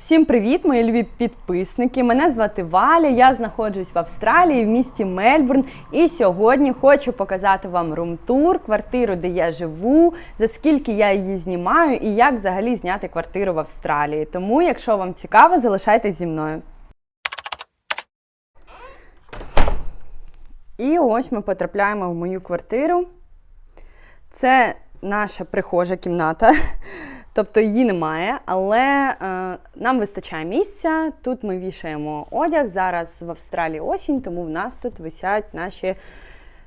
Всім привіт, мої любі підписники. Мене звати Валя. Я знаходжусь в Австралії в місті Мельбурн. І сьогодні хочу показати вам рум-тур, квартиру, де я живу, за скільки я її знімаю і як взагалі зняти квартиру в Австралії. Тому, якщо вам цікаво, залишайтесь зі мною. І ось ми потрапляємо в мою квартиру. Це наша прихожа кімната. Тобто її немає, але е, нам вистачає місця. Тут ми вішаємо одяг. Зараз в Австралії осінь, тому в нас тут висять наші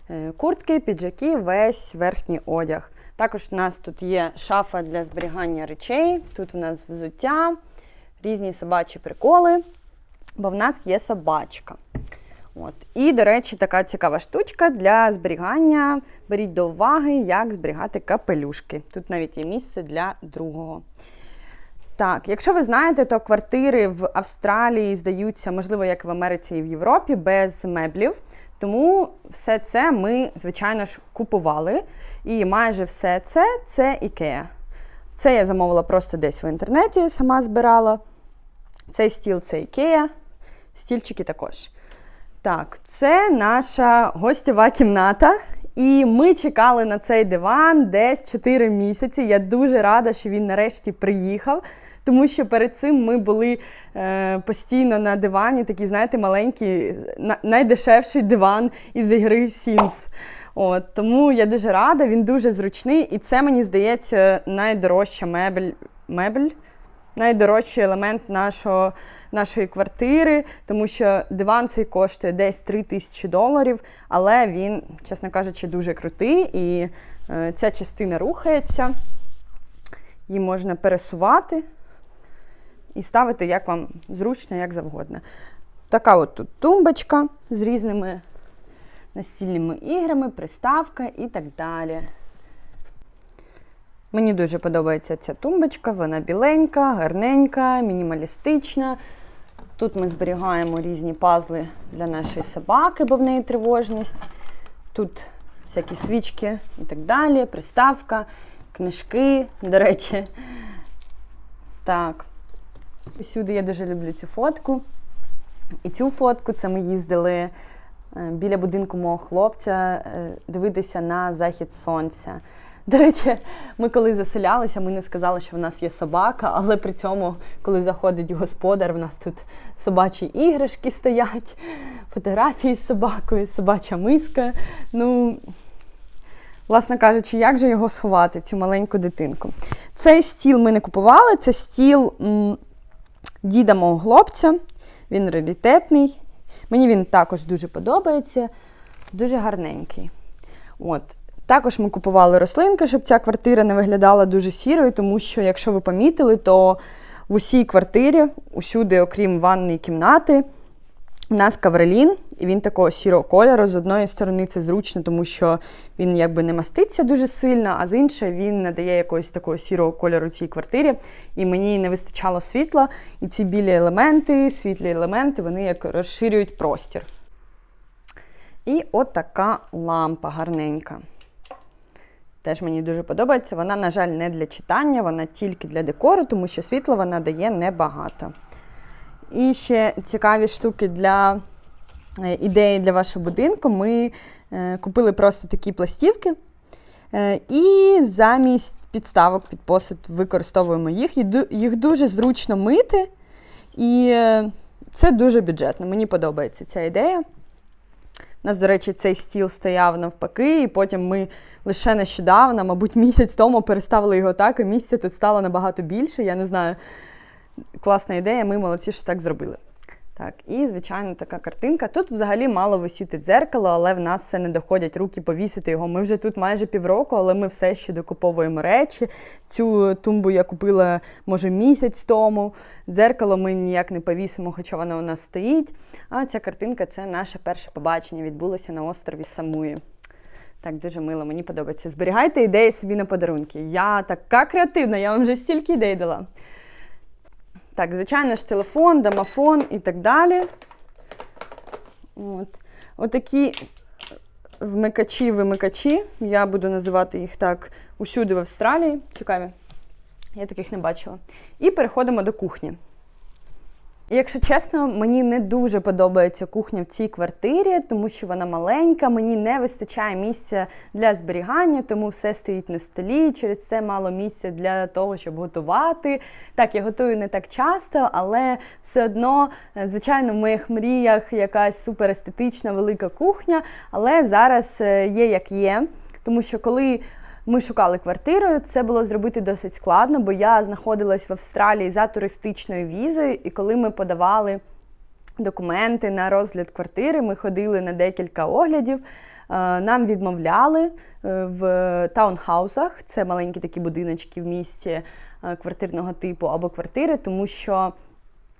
е, куртки, піджаки, весь верхній одяг. Також у нас тут є шафа для зберігання речей. Тут у нас взуття, різні собачі приколи, бо в нас є собачка. От. І, до речі, така цікава штучка для зберігання. Беріть до уваги, як зберігати капелюшки. Тут навіть є місце для другого. Так, якщо ви знаєте, то квартири в Австралії здаються, можливо, як в Америці і в Європі, без меблів. Тому все це ми, звичайно ж, купували. І майже все це це Ікеа. Це я замовила просто десь в інтернеті, сама збирала. Цей стіл це Ікеа, стільчики також. Так, це наша гостєва кімната. І ми чекали на цей диван десь 4 місяці. Я дуже рада, що він нарешті приїхав, тому що перед цим ми були е, постійно на дивані, такий, знаєте, маленький, на, найдешевший диван із ігри Sims. От, Тому я дуже рада, він дуже зручний, і це, мені здається, найдорожча мебель. мебель найдорожчий елемент нашого, нашої квартири, тому що диван цей коштує десь 3 тисячі доларів, але він, чесно кажучи, дуже крутий і е, ця частина рухається, її можна пересувати і ставити як вам зручно, як завгодно. Така от тут тумбочка з різними настільними іграми, приставка і так далі. Мені дуже подобається ця тумбочка, вона біленька, гарненька, мінімалістична. Тут ми зберігаємо різні пазли для нашої собаки, бо в неї тривожність. Тут всякі свічки і так далі, приставка, книжки, до речі. Так. Сюди я дуже люблю цю фотку. І цю фотку це ми їздили е, біля будинку мого хлопця е, дивитися на захід сонця. До речі, ми коли заселялися, ми не сказали, що в нас є собака, але при цьому, коли заходить господар, в нас тут собачі іграшки стоять, фотографії з собакою, собача миска. Ну, власне кажучи, як же його сховати, цю маленьку дитинку? Цей стіл ми не купували, це стіл м, діда мого хлопця. Він раритетний. Мені він також дуже подобається, дуже гарненький. От. Також ми купували рослинки, щоб ця квартира не виглядала дуже сірою, тому що, якщо ви помітили, то в усій квартирі, усюди, окрім ванної кімнати, у нас каврелін, і він такого сірого кольору. З одної сторони це зручно, тому що він якби не маститься дуже сильно, а з іншої він надає якогось такого сірого кольору цій квартирі. І мені не вистачало світла. І ці білі елементи, світлі елементи, вони як розширюють простір. І от така лампа гарненька. Теж мені дуже подобається. Вона, на жаль, не для читання, вона тільки для декору, тому що світла вона дає небагато. І ще цікаві штуки для е, ідеї для вашого будинку. Ми е, купили просто такі пластівки. Е, і замість підставок під посуд використовуємо їх. Їх дуже зручно мити. І це дуже бюджетно. Мені подобається ця ідея. У нас, до речі, цей стіл стояв навпаки, і потім ми лише нещодавно, мабуть, місяць тому переставили його так, і місця тут стало набагато більше. Я не знаю, класна ідея, ми молодці, що так зробили. Так, і, звичайно, така картинка. Тут взагалі мало висіти дзеркало, але в нас все не доходять руки повісити його. Ми вже тут майже півроку, але ми все ще докуповуємо речі. Цю тумбу я купила, може, місяць тому. Дзеркало ми ніяк не повісимо, хоча воно у нас стоїть. А ця картинка це наше перше побачення. Відбулося на острові Самуї. Так, дуже мило, мені подобається. Зберігайте ідеї собі на подарунки. Я така креативна, я вам вже стільки ідей дала. Так, звичайно ж, телефон, домофон і так далі. От. Отакі вмикачі-вимикачі. Я буду називати їх так усюди в Австралії. Цікаві. Я таких не бачила. І переходимо до кухні. Якщо чесно, мені не дуже подобається кухня в цій квартирі, тому що вона маленька, мені не вистачає місця для зберігання, тому все стоїть на столі. Через це мало місця для того, щоб готувати. Так, я готую не так часто, але все одно, е, звичайно, в моїх мріях якась суперестетична велика кухня. Але зараз е, є як є, тому що коли. Ми шукали квартиру, це було зробити досить складно, бо я знаходилась в Австралії за туристичною візою, і коли ми подавали документи на розгляд квартири, ми ходили на декілька оглядів. е, Нам відмовляли е, в таунхаусах, це маленькі такі будиночки в місті е, квартирного типу або квартири, тому що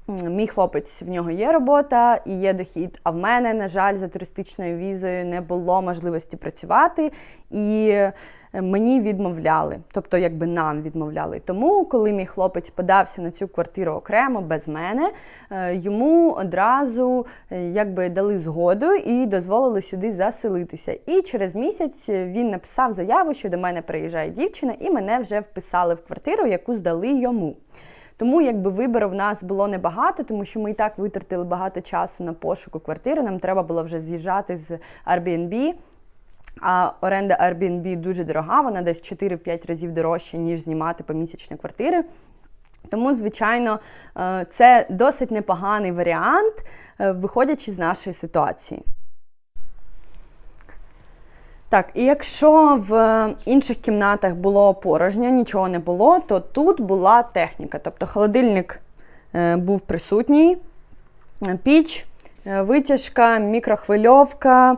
мій хлопець в нього є робота і є дохід. А в мене, на жаль, за туристичною візою не було можливості працювати. І е, мені відмовляли, тобто якби нам відмовляли. Тому, коли мій хлопець подався на цю квартиру окремо без мене, е, йому одразу е, якби дали згоду і дозволили сюди заселитися. І через місяць він написав заяву, що до мене приїжджає дівчина, і мене вже вписали в квартиру, яку здали йому. Тому якби вибору в нас було небагато, тому що ми і так витратили багато часу на пошуку квартири. Нам треба було вже з'їжджати з Airbnb. А оренда Airbnb дуже дорога, вона десь 4-5 разів дорожча, ніж знімати помісячні квартири. Тому, звичайно, е, це досить непоганий варіант, е, виходячи з нашої ситуації. Так, і якщо в інших кімнатах було порожньо, нічого не було, то тут була техніка. Тобто холодильник е, був присутній, е, піч, е, витяжка, мікрохвильовка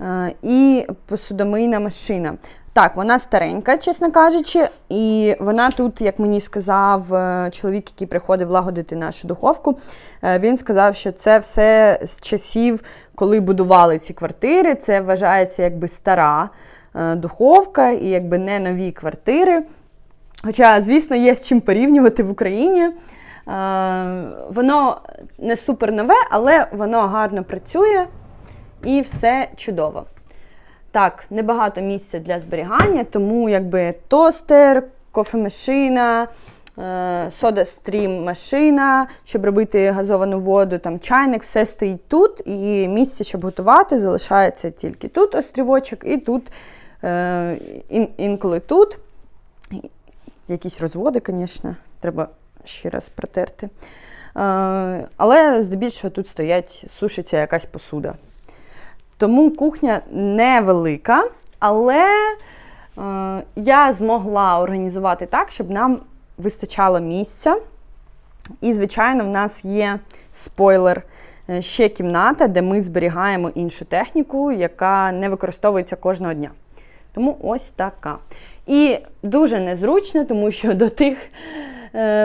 е, і посудомийна машина. Так, вона старенька, чесно кажучи, і вона тут, як мені сказав е, чоловік, який приходив лагодити нашу духовку, е, він сказав, що це все з часів, коли будували ці квартири. Це вважається якби стара е, духовка і якби не нові квартири. Хоча, звісно, є з чим порівнювати в Україні. Воно не супер нове, але воно гарно працює і все чудово. Так, небагато місця для зберігання, тому якби тостер, кофемашина, сода-стрім машина, щоб робити газовану воду, там чайник, все стоїть тут. І місце, щоб готувати, залишається тільки тут острівочок, і тут е, ін, інколи тут. Якісь розводи, звісно, треба ще раз протерти. Е, але здебільшого тут стоять, сушиться якась посуда. Тому кухня невелика, але е, я змогла організувати так, щоб нам вистачало місця. І, звичайно, в нас є спойлер, е, ще кімната, де ми зберігаємо іншу техніку, яка не використовується кожного дня. Тому ось така. І дуже незручно, тому що до тих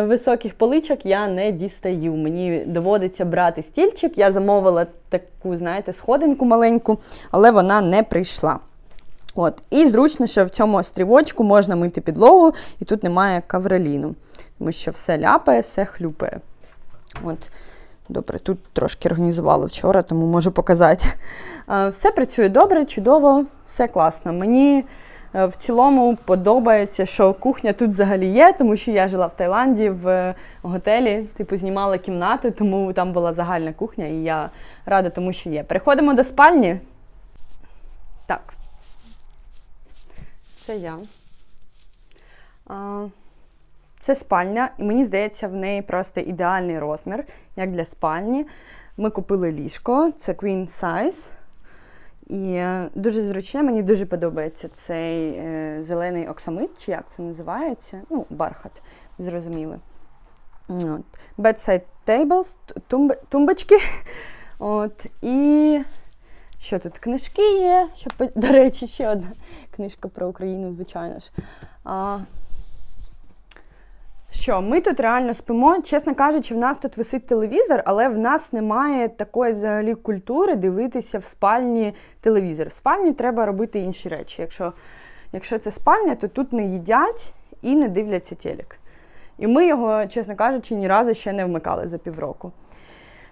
високих поличок я не дістаю. Мені доводиться брати стільчик. Я замовила таку, знаєте, сходинку маленьку, але вона не прийшла. От. І зручно, що в цьому острівочку можна мити підлогу, і тут немає кавреліну, тому що все ляпає, все хлюпає. От. Добре, тут трошки організувала вчора, тому можу показати. Е, Все працює добре, чудово, все класно. Мені е, в цілому подобається, що кухня тут взагалі є, тому що я жила в Таїланді в готелі, типу, знімала кімнати, тому там була загальна кухня, і я рада тому, що є. Переходимо до спальні. Так. Це я. А, Це спальня, і мені здається, в неї просто ідеальний розмір, як для спальні. Ми купили ліжко, це queen size. І е, дуже зручне, мені дуже подобається цей е, зелений оксамит, чи як це називається? Ну, бархат, зрозуміли. От. Bedside tables, тумб, тумбочки. От. І що тут? Книжки є. Що, по- до речі, ще одна книжка про Україну, звичайно ж. Що, ми тут реально спимо. Чесно кажучи, в нас тут висить телевізор, але в нас немає такої взагалі культури дивитися в спальні телевізор. В спальні треба робити інші речі. Якщо, якщо це спальня, то тут не їдять і не дивляться телек. І ми його, чесно кажучи, ні разу ще не вмикали за півроку.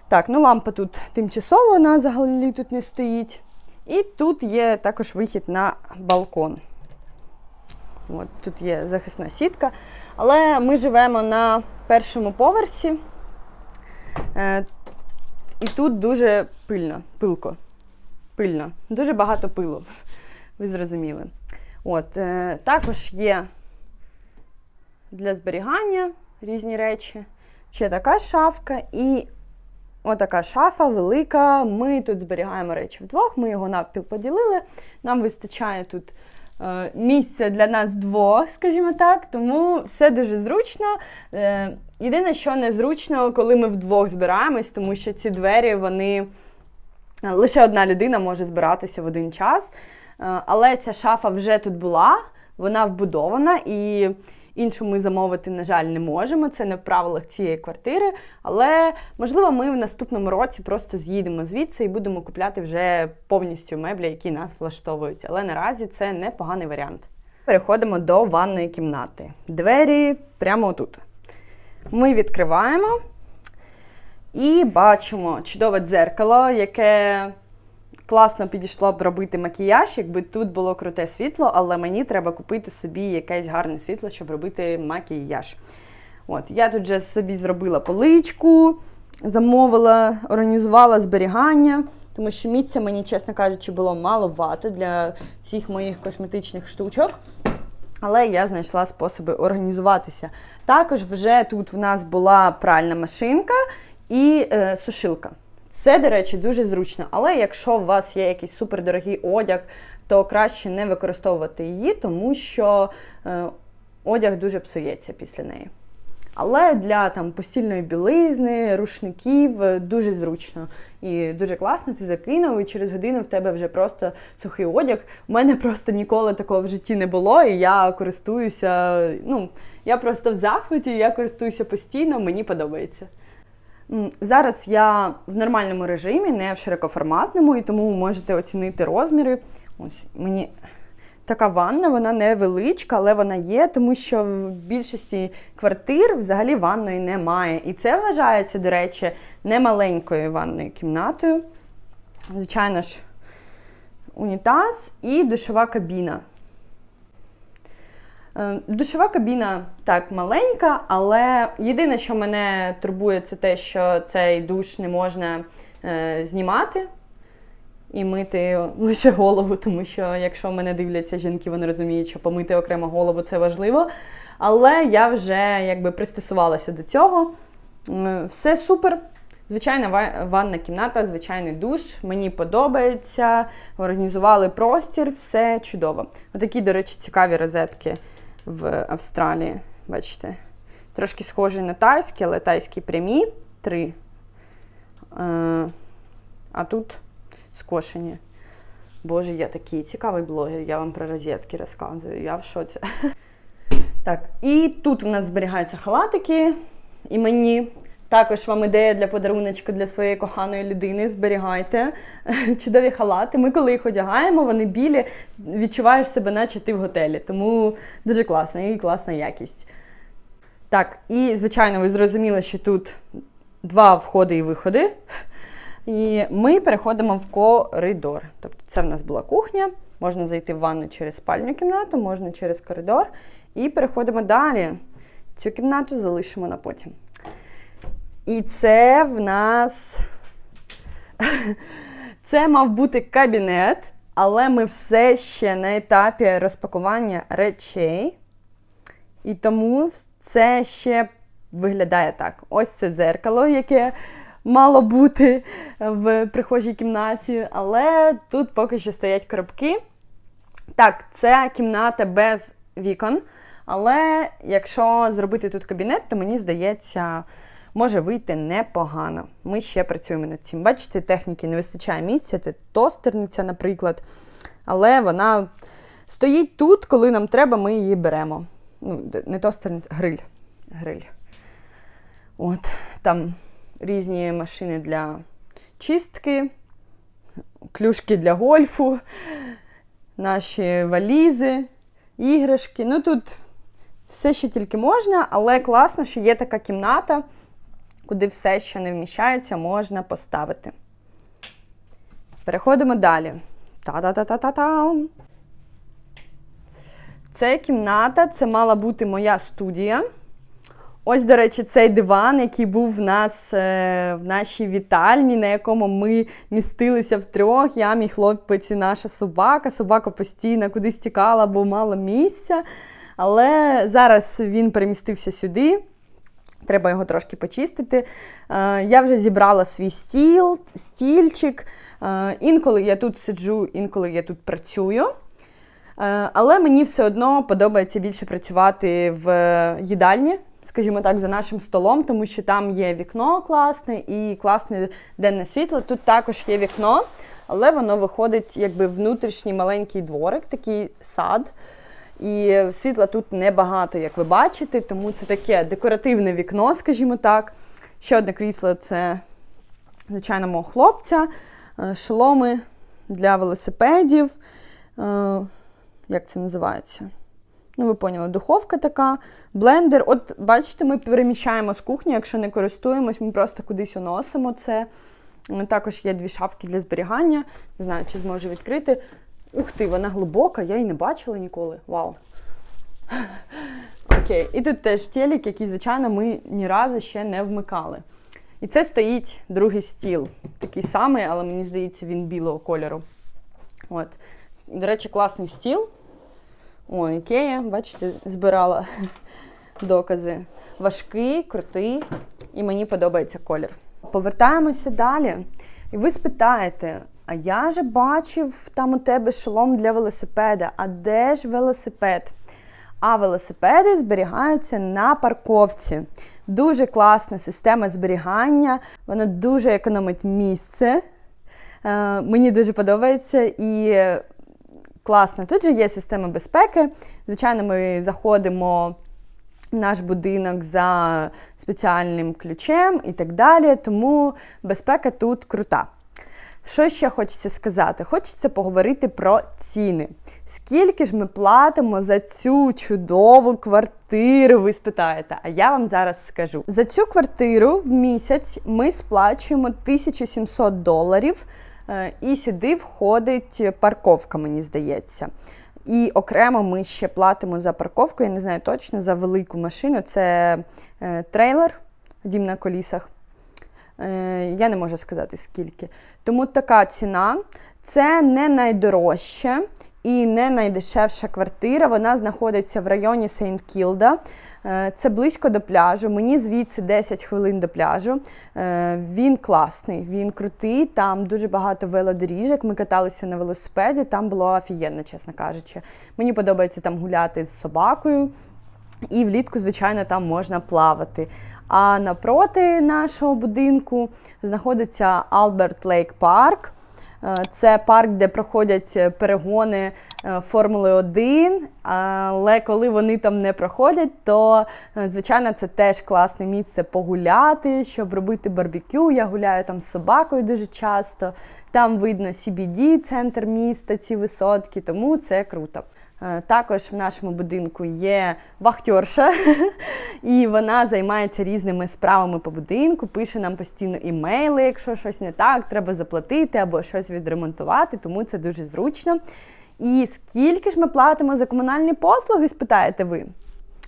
Так, ну лампа тут тимчасово, вона взагалі тут не стоїть. І тут є також вихід на балкон. От, тут є захисна сітка. Але ми живемо на першому поверсі. Е, і тут дуже пильно, пилко. Пильно. Дуже багато пилу. Ви зрозуміли. От, е, також є для зберігання різні речі. Ще така шафка і отака шафа велика. Ми тут зберігаємо речі вдвох, ми його навпіл поділили. Нам вистачає тут місця для нас двох, скажімо так, тому все дуже зручно. Е, єдине, що незручно, коли ми вдвох збираємось, тому що ці двері, вони е, лише одна людина може збиратися в один час. Е, але ця шафа вже тут була, вона вбудована і. Іншу ми замовити, на жаль, не можемо. Це не в правилах цієї квартири. Але можливо, ми в наступному році просто з'їдемо звідси і будемо купляти вже повністю меблі, які нас влаштовують. Але наразі це непоганий варіант. Переходимо до ванної кімнати. Двері прямо отут. Ми відкриваємо і бачимо чудове дзеркало, яке класно підійшло б робити макіяж, якби тут було круте світло, але мені треба купити собі якесь гарне світло, щоб робити макіяж. От, Я тут вже собі зробила поличку, замовила, організувала зберігання, тому що місця мені, чесно кажучи, було маловато для всіх моїх косметичних штучок. Але я знайшла способи організуватися. Також вже тут в нас була пральна машинка і е, сушилка. Це, до речі, дуже зручно. Але якщо у вас є якийсь супердорогий одяг, то краще не використовувати її, тому що е, одяг дуже псується після неї. Але для там постільної білизни, рушників е, дуже зручно і дуже класно. Ти закинув, і через годину в тебе вже просто сухий одяг. У мене просто ніколи такого в житті не було, і я користуюся. Ну, я просто в захваті, я користуюся постійно, мені подобається. Зараз я в нормальному режимі, не в широкоформатному, і тому ви можете оцінити розміри. Ось мені така ванна, вона невеличка, але вона є, тому що в більшості квартир взагалі ванної немає. І це вважається, до речі, немаленькою ванною кімнатою. Звичайно ж, унітаз і душова кабіна. Е, душова кабіна так маленька, але єдине, що мене турбує, це те, що цей душ не можна е, знімати і мити лише голову, тому що якщо мене дивляться жінки, вони розуміють, що помити окремо голову це важливо. Але я вже якби пристосувалася до цього. Все супер. Звичайна ванна кімната, звичайний душ. Мені подобається. Організували простір, все чудово. Отакі, до речі, цікаві розетки в Австралії. Бачите? Трошки схожі на тайські, але тайські прямі три. Е, а тут скошені. Боже, я такий цікавий блогер, я вам про розетки розказую, я в шоці. Так, і тут в нас зберігаються халатики і мені. Також вам ідея для подаруночку для своєї коханої людини. Зберігайте чудові халати. Ми, коли їх одягаємо, вони білі, відчуваєш себе, наче ти в готелі. Тому дуже класно і класна якість. Так, і, звичайно, ви зрозуміли, що тут два входи і виходи. І ми переходимо в коридор. Тобто, це в нас була кухня. Можна зайти в ванну через спальню кімнату, можна через коридор. І переходимо далі. Цю кімнату залишимо на потім. І це в нас це мав бути кабінет, але ми все ще на етапі розпакування речей. І тому це ще виглядає так. Ось це дзеркало, яке мало бути в прихожій кімнаті, але тут поки що стоять коробки. Так, це кімната без вікон. Але якщо зробити тут кабінет, то мені здається може вийти непогано. Ми ще працюємо над цим. Бачите, техніки не вистачає місця, це тостерниця, наприклад. Але вона стоїть тут, коли нам треба, ми її беремо. Ну, Не тостерниця, гриль. гриль. От, Там різні машини для чистки, клюшки для гольфу, наші валізи, іграшки. Ну тут все ще тільки можна, але класно, що є така кімната куди все, що не вміщається, можна поставити. Переходимо далі. Та-та-та-та-та-та. Це кімната, це мала бути моя студія. Ось, до речі, цей диван, який був в нас е, в нашій вітальні, на якому ми містилися втрьох. Я, мій хлопець і наша собака. Собака постійно кудись тікала, бо мало місця. Але зараз він перемістився сюди. Треба його трошки почистити. Е, я вже зібрала свій стіл, стільчик. Е, інколи я тут сиджу, інколи я тут працюю. Е, Але мені все одно подобається більше працювати в їдальні, скажімо так, за нашим столом, тому що там є вікно класне і класне денне світло. Тут також є вікно, але воно виходить якби внутрішній маленький дворик, такий сад. І світла тут небагато, як ви бачите, тому це таке декоративне вікно, скажімо так. Ще одне крісло це, звичайно, мого хлопця, е, шоломи для велосипедів. Е, Як це називається? Ну, ви поняли, духовка така, блендер. От, бачите, ми переміщаємо з кухні, якщо не користуємось, ми просто кудись уносимо це. Також є дві шафки для зберігання. Не знаю, чи зможу відкрити. Ух ти, вона глибока, я її не бачила ніколи. Вау. Окей. І тут теж телек, який, звичайно, ми ні разу ще не вмикали. І це стоїть другий стіл. Такий самий, але мені здається, він білого кольору. От. До речі, класний стіл. О, Ікея, бачите, збирала докази. Важкий, крутий, і мені подобається колір. Повертаємося далі. І ви спитаєте, а я же бачив там у тебе шолом для велосипеда. А де ж велосипед? А велосипеди зберігаються на парковці. Дуже класна система зберігання, вона дуже економить місце. Е, мені дуже подобається і класно. Тут же є система безпеки. Звичайно, ми заходимо в наш будинок за спеціальним ключем і так далі. Тому безпека тут крута. Що ще хочеться сказати? Хочеться поговорити про ціни. Скільки ж ми платимо за цю чудову квартиру? Ви спитаєте, а я вам зараз скажу. За цю квартиру в місяць ми сплачуємо 1700 доларів, е, і сюди входить парковка, мені здається. І окремо ми ще платимо за парковку, я не знаю точно, за велику машину. Це е, трейлер, дім на колісах. Е, Я не можу сказати скільки. Тому така ціна. Це не найдорожча і не найдешевша квартира. Вона знаходиться в районі Сейнт-Кілда. Е, Це близько до пляжу. Мені звідси 10 хвилин до пляжу. Е, Він класний, він крутий. Там дуже багато велодоріжок. Ми каталися на велосипеді. Там було офігенно, чесно кажучи. Мені подобається там гуляти з собакою. І влітку, звичайно, там можна плавати. А напроти нашого будинку знаходиться Алберт Лейк Парк. Е, Це парк, де проходять перегони е, Формули 1. Але коли вони там не проходять, то, е, звичайно, це теж класне місце погуляти, щоб робити барбекю. Я гуляю там з собакою дуже часто. Там видно CBD, центр міста, ці висотки, тому це круто. Е, Також в нашому будинку є вахтерша, і вона займається різними справами по будинку, пише нам постійно імейли, якщо щось не так, треба заплатити або щось відремонтувати, тому це дуже зручно. І скільки ж ми платимо за комунальні послуги, спитаєте ви?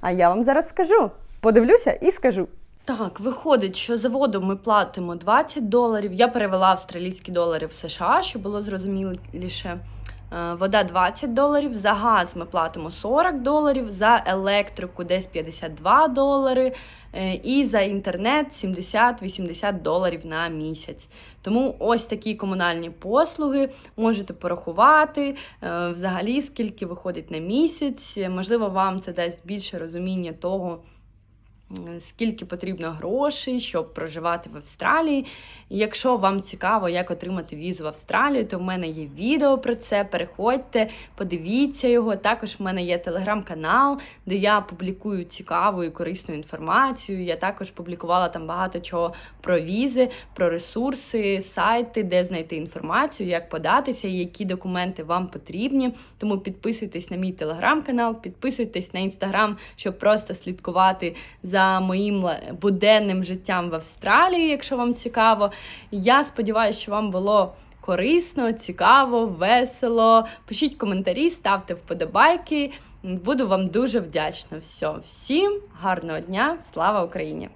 А я вам зараз скажу. Подивлюся і скажу. Так, виходить, що за воду ми платимо 20 доларів. Я перевела австралійські долари в США, щоб було зрозуміліше. Е, Вода 20 доларів, за газ ми платимо 40 доларів, за електрику десь 52 долари, е, і за інтернет 70-80 доларів на місяць. Тому ось такі комунальні послуги можете порахувати е, взагалі, скільки виходить на місяць. Можливо, вам це дасть більше розуміння того. Скільки потрібно грошей, щоб проживати в Австралії. Якщо вам цікаво, як отримати візу в Австралію, то в мене є відео про це. Переходьте, подивіться його. Також в мене є телеграм-канал, де я публікую цікаву і корисну інформацію. Я також публікувала там багато чого про візи, про ресурси, сайти, де знайти інформацію, як податися, які документи вам потрібні. Тому підписуйтесь на мій телеграм-канал, підписуйтесь на інстаграм, щоб просто слідкувати за моїм буденним життям в Австралії, якщо вам цікаво. Я сподіваюся, що вам було корисно, цікаво, весело. Пишіть коментарі, ставте вподобайки. Буду вам дуже вдячна. Все, всім гарного дня, слава Україні!